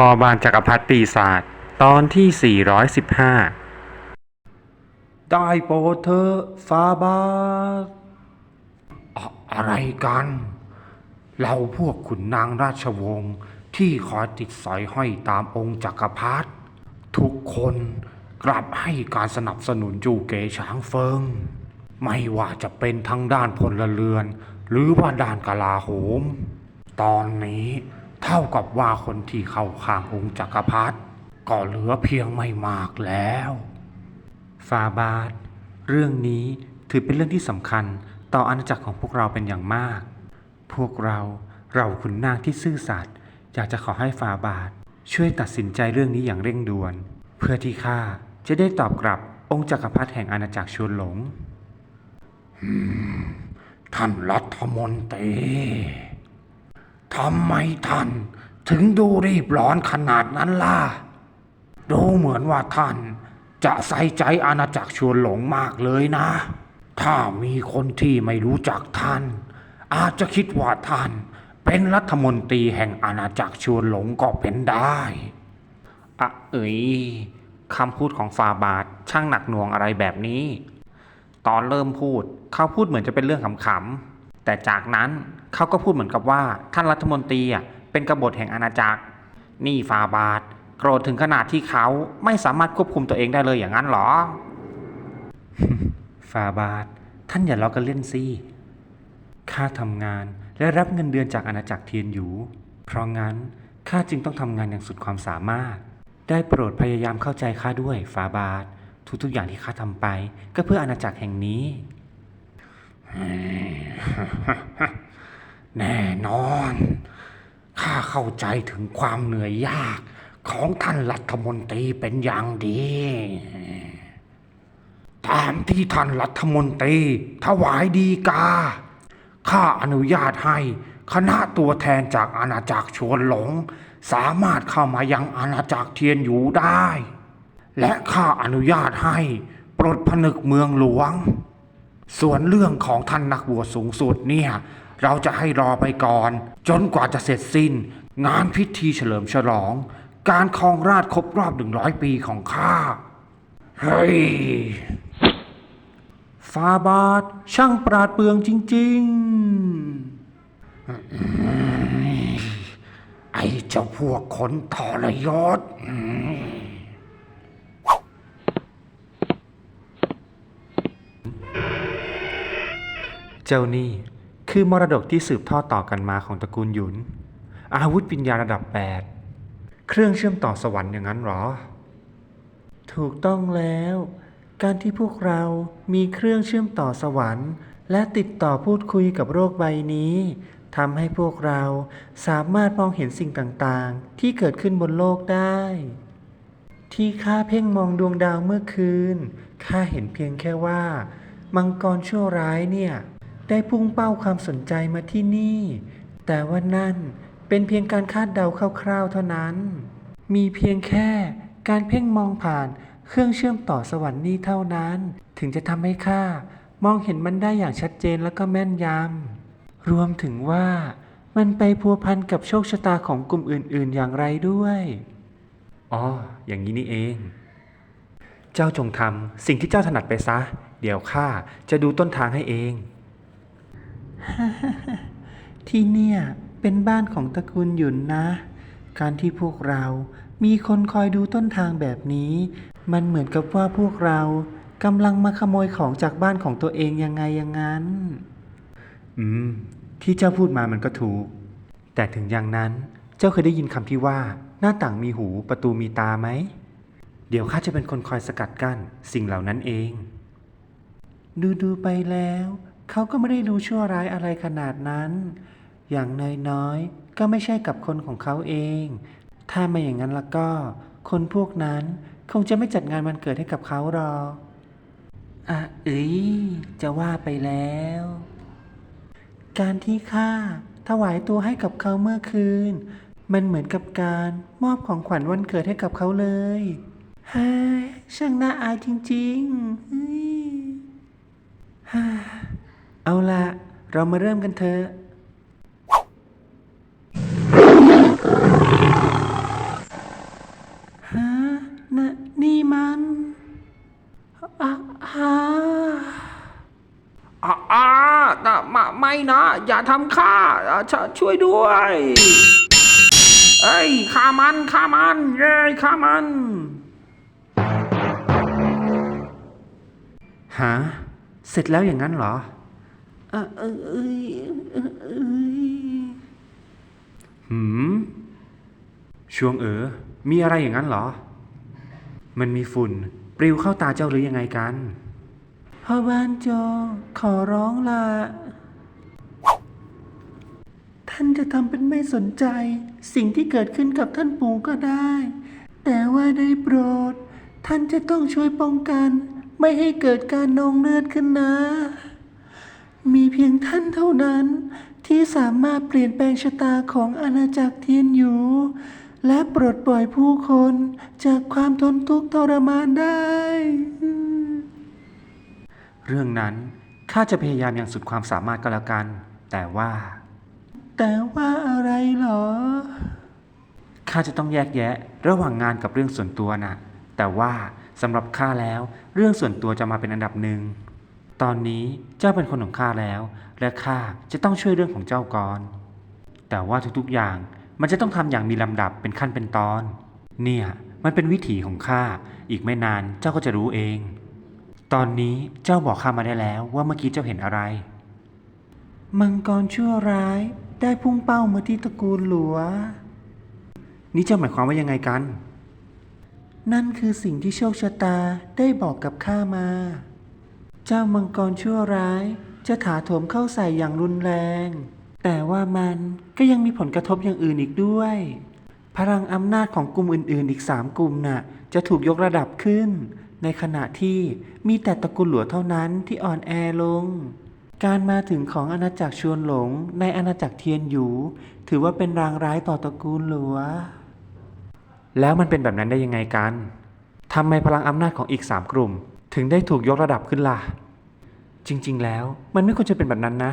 พอบานจักรพรรดิปีศาจตอนที่ 415 ได้โปรดเธอฟาบาสอะอะไรกัน เราพวกขุนนางราชวงศ์ที่คอยติดสอยห้อยตามองค์จักรพรรดิทุกคนกลับให้การสนับสนุนจูเกช้างเฟิง ไม่ว่าจะเป็นทั้งด้านพลเรือน หรือว่าด้านกลาโหม ตอนนี้ เท่ากับว่าคนที่เข้าข้างองค์จักรพรรดิก็เหลือเพียงไม่มากแล้วฟาบาท เรื่องนี้ถือเป็นเรื่องที่สำคัญต่ออาณาจักรของพวกเราเป็นอย่างมาก พวกเราเราขุนนางที่ซื่อสัตย์อยากจะขอให้ฟาบาท ช่วยตัดสินใจเรื่องนี้อย่างเร่งด่วน เพื่อที่ข้าจะได้ตอบกลับองค์จักรพรรดิแห่งอาณาจักรชวนหลง ท่านรัฐมนตรี ทำไมท่านถึงดูรีบร้อนขนาดนั้นล่ะ ดูเหมือนว่าท่านจะใส่ใจอาณาจักรชวนหลงมากเลยนะ ถ้ามีคนที่ไม่รู้จักท่าน อาจจะคิดว่าท่านเป็นรัฐมนตรีแห่งอาณาจักรชวนหลงก็เป็นได้อะเอ๋ยคำพูดของฟาบาทช่างหนักหน่วงอะไรแบบนี้ ตอนเริ่มพูดเขาพูดเหมือนจะเป็นเรื่องขำๆแต่จากนั้นเขาก็พูดเหมือนกับว่าท่านรัฐมนตรีอะเป็นกบฏแห่งอาณาจักร นี่ฟาบาทโกรธถึงขนาดที่เขาไม่สามารถควบคุมตัวเองได้เลยอย่างนั้นเหรอ ฟาบาทท่านอย่าล้อกันเล่นสิข้าทำงานและรับเงินเดือนจากอาณาจักรเทียนหยูเพราะงั้นข้าจึงต้องทำงานอย่างสุดความสามารถ ได้โปรดพยายามเข้าใจข้าด้วยฟาบาท ทุกๆอย่างที่ข้าทำไป ก็เพื่ออาณาจักรแห่งนี้ แน่นอน ข้าเข้าใจถึงความเหนื่อยยากของท่านรัฐมนตรีเป็นอย่างดี ตามที่ท่านรัฐมนตรีถวายดีกา ข้าอนุญาตให้คณะตัวแทนจากอาณาจักรชวนหลง สามารถเข้ามายังอาณาจักรเทียนอยู่ได้ และข้าอนุญาตให้ปลดผนึกเมืองหลวง ส่วนเรื่องของท่านนักบวชสูงสุดเนี่ย เราจะให้รอไปก่อน จนกว่าจะเสร็จสิ้น งานพิธีเฉลิมฉลอง การครองราชครบรอบหนึ่งร้อยปีของข้า เฮ้ยฟาบาทช่างปราดเปรื่องจริง ๆ ไอ้เจ้าพวกคนทรยศอืมๆเจ้านี่ คือมรดกที่สืบทอดต่อกันมาของตระกูลหยุน อาวุธวิญญาณระดับ 8 เครื่องเชื่อมต่อสวรรค์อย่างนั้นหรอ ถูกต้องแล้ว การที่พวกเรามีเครื่องเชื่อมต่อสวรรค์ และติดต่อพูดคุยกับโรคใบนี้ทำให้พวกเราสามารถมองเห็นสิ่งต่างๆ ที่เกิดขึ้นบนโลกได้ ที่ข้าเพ่งมองดวงดาวเมื่อคืนข้าเห็นเพียงแค่ว่า มังกรชั่วร้ายเนี่ย ได้พุ่งเป้าความสนใจมาที่นี่ แต่ว่านั่นเป็นเพียงการคาดเดาคร่าวๆเท่านั้น มีเพียงแค่การเพ่งมองผ่านเครื่องเชื่อมต่อสวรรค์นี้เท่านั้น ถึงจะทำให้ข้ามองเห็นมันได้อย่างชัดเจนและก็แม่นยำรวมถึงว่ามันไปพัวพันกับโชคชะตาของกลุ่มอื่น ๆ อย่างไรด้วย อ๋อ อย่างนี้นี่เอง เจ้าจงทำสิ่งที่เจ้าถนัดไปซะ เดี๋ยวข้าจะดูต้นทางให้เอง ที่เนี่ยเป็นบ้านของตระกูลหยุนนะ การที่พวกเรามีคนคอยดูต้นทางแบบนี้ มันเหมือนกับว่าพวกเรากำลังมาขโมยของจากบ้านของตัวเองยังไงอย่างนั้น อืม ที่เจ้าพูดมามันก็ถูก แต่ถึงอย่างนั้นเจ้าเคยได้ยินคำที่ว่า หน้าต่างมีหูประตูมีตาไหม เดี๋ยวข้าจะเป็นคนคอยสกัดกั้นสิ่งเหล่านั้นเอง ดูดูๆไปแล้ว เขาก็ไม่ได้ดูชั่วร้ายอะไรขนาดนั้น อย่างน้อยๆก็ไม่ใช่กับคนของเขาเอง ถ้าไม่อย่างนั้นล้วก็ คนพวกนั้นคงจะไม่จัดงานวันเกิดให้กับเขาหรอกอะเอ้ยจะว่าไปแล้ว การที่ข้าถวายตัวให้กับเขาเมื่อคืน มันเหมือนกับการมอบของขวัญวันเกิดให้กับเขาเลยฮ้ช่างน่าอายจริงๆเฮ้ย เอาละเรามาเริ่มกันเถอะ ฮะนะนี่มันอาฮะอาอาน่ะไม่นะ อย่าทำข้าชช่วยด้วยเอ้ยฆ่ามันข้ามันเย้ยฆ่ามันฮะเสร็จแล้วอย่างนั้นเหรอ หืม ช่วงเออ มีอะไรอย่างนั้นเหรอ มันมีฝุ่น ปลิวเข้าตาเจ้าหรือยังไงกัน พ่อบ้านโจ ขอร้องละท่านจะทำเป็นไม่สนใจ สิ่งที่เกิดขึ้นกับท่านปู่ก็ได้ แต่ว่าได้โปรด ท่านจะต้องช่วยป้องกัน ไม่ให้เกิดการนองเลือดขึ้นนะ มีเพียงท่านเท่านั้น ที่สามารถเปลี่ยนแปลงชะตาของอาณาจักรเทียนอยู่และปลดปล่อยผู้คนจากความทนทุกข์ทรมานได้ เรื่องนั้นข้าจะพยายามอย่างสุดความสามารถก็แล้วกัน แต่ว่า แต่ว่าอะไรเหรอ ข้าจะต้องแยกแยะระหว่างงานกับเรื่องส่วนตัวน่ะแต่ว่าสำหรับข้าแล้ว เรื่องส่วนตัวจะมาเป็นอันดับหนึ่ง ตอนนี้เจ้าเป็นคนของข้าแล้ว และข้าจะต้องช่วยเรื่องของเจ้าก่อน แต่ว่าทุกๆอย่างมันจะต้องทำอย่างมีลำดับเป็นขั้นเป็นตอน เนี่ยมันเป็นวิถีของข้า อีกไม่นานเจ้าก็จะรู้เอง ตอนนี้เจ้าบอกข้ามาได้แล้วว่าเมื่อกี้เจ้าเห็นอะไร มังกรชั่วร้ายได้พุ่งเป้ามาที่ตระกูลหลัว นี่เจ้าหมายความว่ายังไงกัน นั่นคือสิ่งที่โชคชะตาได้บอกกับข้ามา เจ้ามังกรชั่วร้าย จะถาโถมเข้าใส่อย่างรุนแรง แต่ว่ามันก็ยังมีผลกระทบอย่างอื่นอีกด้วย พลังอำนาจของกลุ่มอื่นๆ อีกสามกลุ่มน่ะ จะถูกยกระดับขึ้น ในขณะที่มีแต่ตระกูลหลัวเท่านั้นที่อ่อนแอลง การมาถึงของอาณาจักรชวนหลงในอาณาจักรเทียนหยู ถือว่าเป็นรางร้ายต่อตระกูลหลัว แล้วมันเป็นแบบนั้นได้ยังไงกันทำไมพลังอำนาจของอีกสามกลุ่ม ถึงได้ถูกยกระดับขึ้นล่ะ จริง ๆ แล้วมันไม่ควรจะเป็นแบบนั้นนะ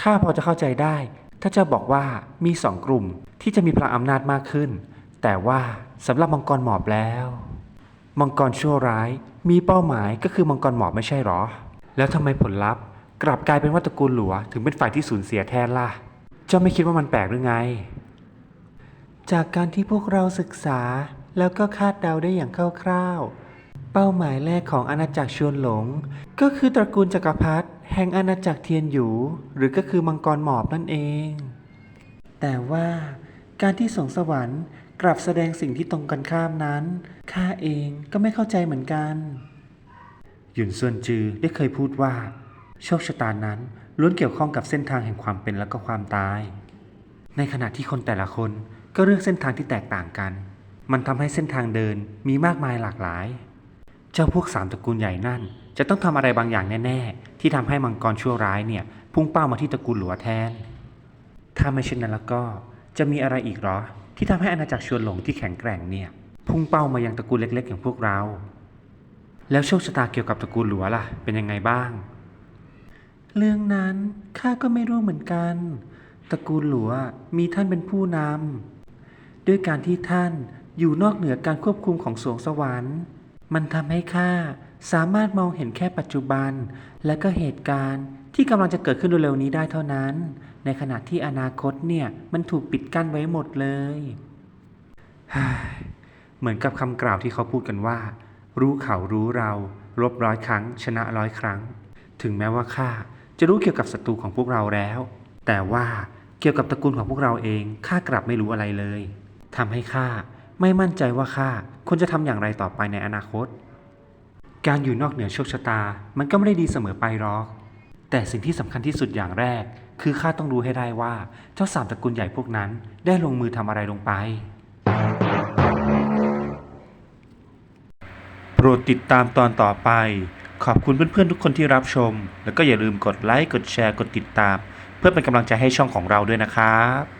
ข้าพอจะเข้าใจได้ ถ้าจะบอกว่ามีสองกลุ่มที่จะมีพลังอำนาจมากขึ้น แต่ว่าสำหรับมังกรหมอบแล้ว มังกรชั่วร้ายมีเป้าหมายก็คือมังกรหมอบไม่ใช่หรอ แล้วทำไมผลลัพธ์ กลับกลายเป็นว่าตระกูลหลัวถึงเป็นฝ่ายที่สูญเสียแทนล่ะ เจ้าไม่คิดว่ามันแปลกหรือไง จากการที่พวกเราศึกษาแล้วก็คาดเดาได้อย่างคร่าวๆ เป้าหมายแรกของอาณาจักรชวนหลง ก็คือตระกูลจักรพรรดิแห่งอาณาจักรเทียนหยู หรือก็คือมังกรหมอบนั่นเอง แต่ว่าการที่สงสวรรค์กลับแสดงสิ่งที่ตรงกันข้ามนั้นข้าเองก็ไม่เข้าใจเหมือนกันหยุนส่วนจือได้เคยพูดว่า โชคชะตานั้นล้วนเกี่ยวข้องกับเส้นทางแห่งความเป็นและก็ความตาย ในขณะที่คนแต่ละคนก็เลือกเส้นทางที่แตกต่างกัน มันทำให้เส้นทางเดินมีมากมายหลากหลาย เจ้าพวกสามตระกูลใหญ่นั่น จะต้องทำอะไรบางอย่างแน่ๆ ที่ทำให้มังกรชั่วร้ายเนี่ย พุ่งเป้ามาที่ตระกูลหลัวแทน ถ้าไม่เช่นนั้นแล้วก็จะมีอะไรอีกหรอ ที่ทำให้อาณาจักรชวนหลงที่แข็งแกร่งเนี่ย พุ่งเป้ามายังตระกูลเล็กๆ อย่างพวกเรา แล้วโชคชะตาเกี่ยวกับตระกูลหลัวล่ะ เป็นยังไงบ้าง เรื่องนั้นข้าก็ไม่รู้เหมือนกัน ตระกูลหลัวมีท่านเป็นผู้นำด้วยการที่ท่านอยู่นอกเหนือการควบคุมของสวงสวรรค์ มันทำให้ข้าสามารถมองเห็นแค่ปัจจุบัน และก็เหตุการณ์ที่กำลังจะเกิดขึ้นเร็วๆนี้ได้เท่านั้น ในขณะที่อนาคตเนี่ยมันถูกปิดกั้นไว้หมดเลยเหมือนกับคำกล่าวที่เขาพูดกันว่า รู้เขารู้เรา รบร้อยครั้ง ชนะร้อยครั้ง ถึงแม้ว่าข้าจะรู้เกี่ยวกับศัตรูของพวกเราแล้ว แต่ว่าเกี่ยวกับตระกูลของพวกเราเองข้ากลับไม่รู้อะไรเลยทำให้ข้า ไม่มั่นใจว่าข้าควรจะทำอย่างไรต่อไปในอนาคต การอยู่นอกเหนือโชคชะตา มันก็ไม่ได้ดีเสมอไปหรอก แต่สิ่งที่สำคัญที่สุดอย่างแรก คือข้าต้องรู้ให้ได้ว่าเจ้าสามตระกูลใหญ่พวกนั้น ได้ลงมือทำอะไรลงไป โปรดติดตามตอนต่อไป ขอบคุณเพื่อนๆทุกคนที่รับชม แล้วก็อย่าลืมกดไลค์ กดแชร์ กดติดตาม เพื่อเป็นกำลังใจให้ช่องของเราด้วยนะครับ